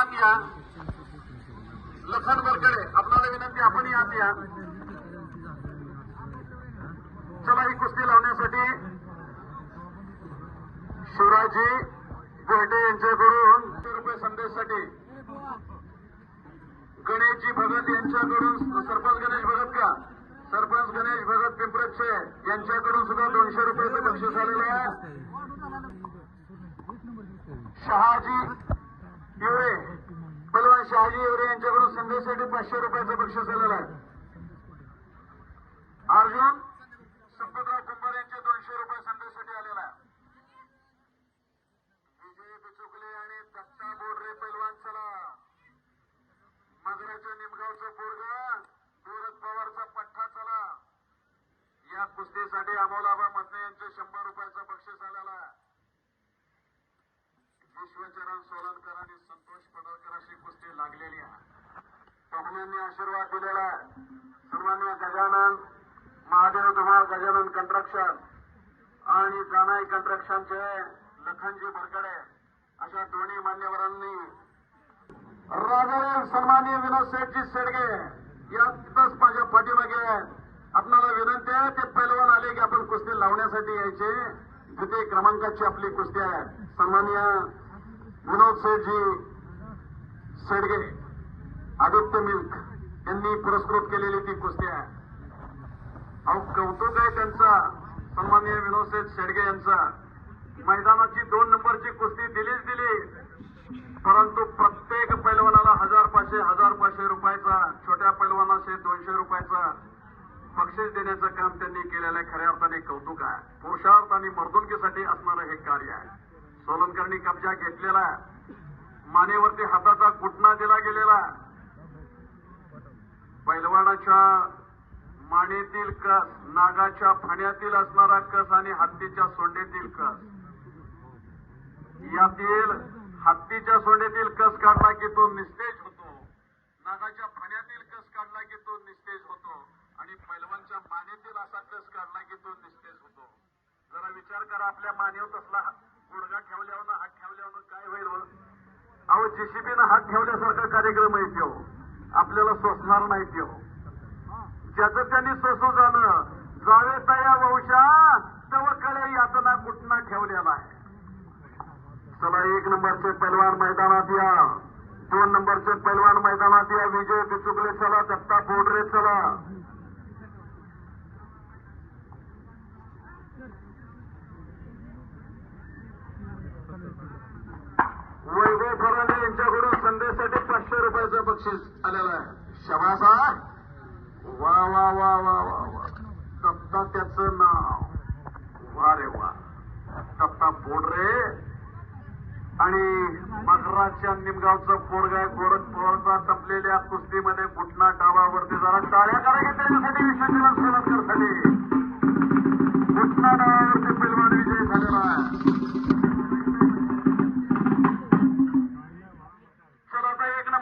आत या लखन बरकडे आपल्याला विनंती आपण आत या. चला ही कुस्ती लावण्यासाठी शिवराजी गोरडे यांच्याकडून रुपये संदेशसाठी गणेशजी भगत यांच्याकडून सरपंच गणेश भगत का? सरपंच गणेश भगत पिंपरचे यांच्याकडून सुद्धा दोनशे रुपयाचं बक्षीस आलेलं आहे. शहाजी युळे शहाजी येवरे यांच्याकडून संध्यासाठी पाचशे रुपयाचं बक्षीस आलेलं आहे. अर्जुन संपतराव कुंभार यांचे दोनशे रुपये संध्यासाठी आलेला आहे. विजय बिचुकले आणि दत्ता बोर्डरे पैलवान चला मगराच्या निमगावचं पोरग गोरख पवारचा पठ्ठा चला. या कुस्तीसाठी अमोलाबा मधने यांचे शंभर रुपयाचं बक्षीस आलेला आहे. विश्वचरण सोलनकर आणि संतोष पडळकर अशी कुस्ती लागलेली आहे पाहुण्यांनी आशीर्वाद दिलेला आहे सन्मान्य गजानन महादेव धुमाळ गजानन कंट्रक्शन आणि जानाई कंट्रक्शनचे लखनजी बरकडे अशा दोन्ही मान्यवरांनी राजाराम सन्मान्य विनोद शेठजी शेडगे या माझ्या पाठीमागे आपणाला विनंती आहे ते पैलवान आले की आपण कुस्ती लावण्यासाठी यायचे. द्वितीय क्रमांकाची आपली कुस्ती आहे. सन्मान्य विनोद शेठजी शेडगे. आदित्य मिल्क यांनी पुरस्कृत केलेली ती कुस्ती आहे. अहो कौतुक आहे त्यांचा. सन्माननीय विनोद शेडगे यांचा. मैदानाची दोन नंबरची कुस्ती दिलीच दिली. परंतु प्रत्येक पैलवानाला हजार पाचशे हजार पाचशे रुपयाचा छोट्या पैलवानाशे दोनशे रुपयाचा बक्षीस देण्याचं काम त्यांनी केलेलं आहे. खऱ्या अर्थाने कौतुक आहे. पुरुषार्थ आणि मर्दुनकीसाठी असणारं हे कार्य आहे. सोलनकरणी कब्जा घेतलेला आहे. मानेवरती हाताचा घुटना दिला गेलेला आहे पैलवानाच्या मानेतील कस नागाच्या फण्यातील असणारा कस आणि हत्तीच्या सोंडेतील कस. यातील हत्तीच्या सोंडेतील कस काढला की तो निस्तेज होतो. नागाच्या फण्यातील कस काढला की तो निस्तेज होतो. आणि पैलवानच्या मानेतील असा कस काढला की तो निस्तेज होतो. जरा विचार करा आपल्या मानेव तसला गुडगा ठेवल्यावर हात ठेवल्यावर काय होईल अहो जेसीबीनं हात ठेवल्यासारखा कार्यक्रम आहे तो. आपल्याला सोसणार नाही हो ज्याचं त्यांनी सोसू जाणं जावे तया वंशा तवकडे यातना कुठना ठेवलेला आहे. चला एक नंबरचे पैलवान मैदानात या. दोन नंबरचे पैलवान मैदानात या. विजय बिचुकले चला. दत्ता बोडरे चला. वैभव फराने यांच्याकडून संदेशसाठी रुपयाचं बक्षीस आलेलं आहे. शबासा वा वा वा वा वा वा. दत्ता त्याचं नाव. वा रे वा. दत्ता बोडरे आणि मगराच्या निमगावचं पोरगाय गोरख पवारचा संपलेल्या कुस्तीमध्ये घुटना डावावरती जरा टाळ्या करा की त्याच्यासाठी विश्वचरण सोलनकरसाठी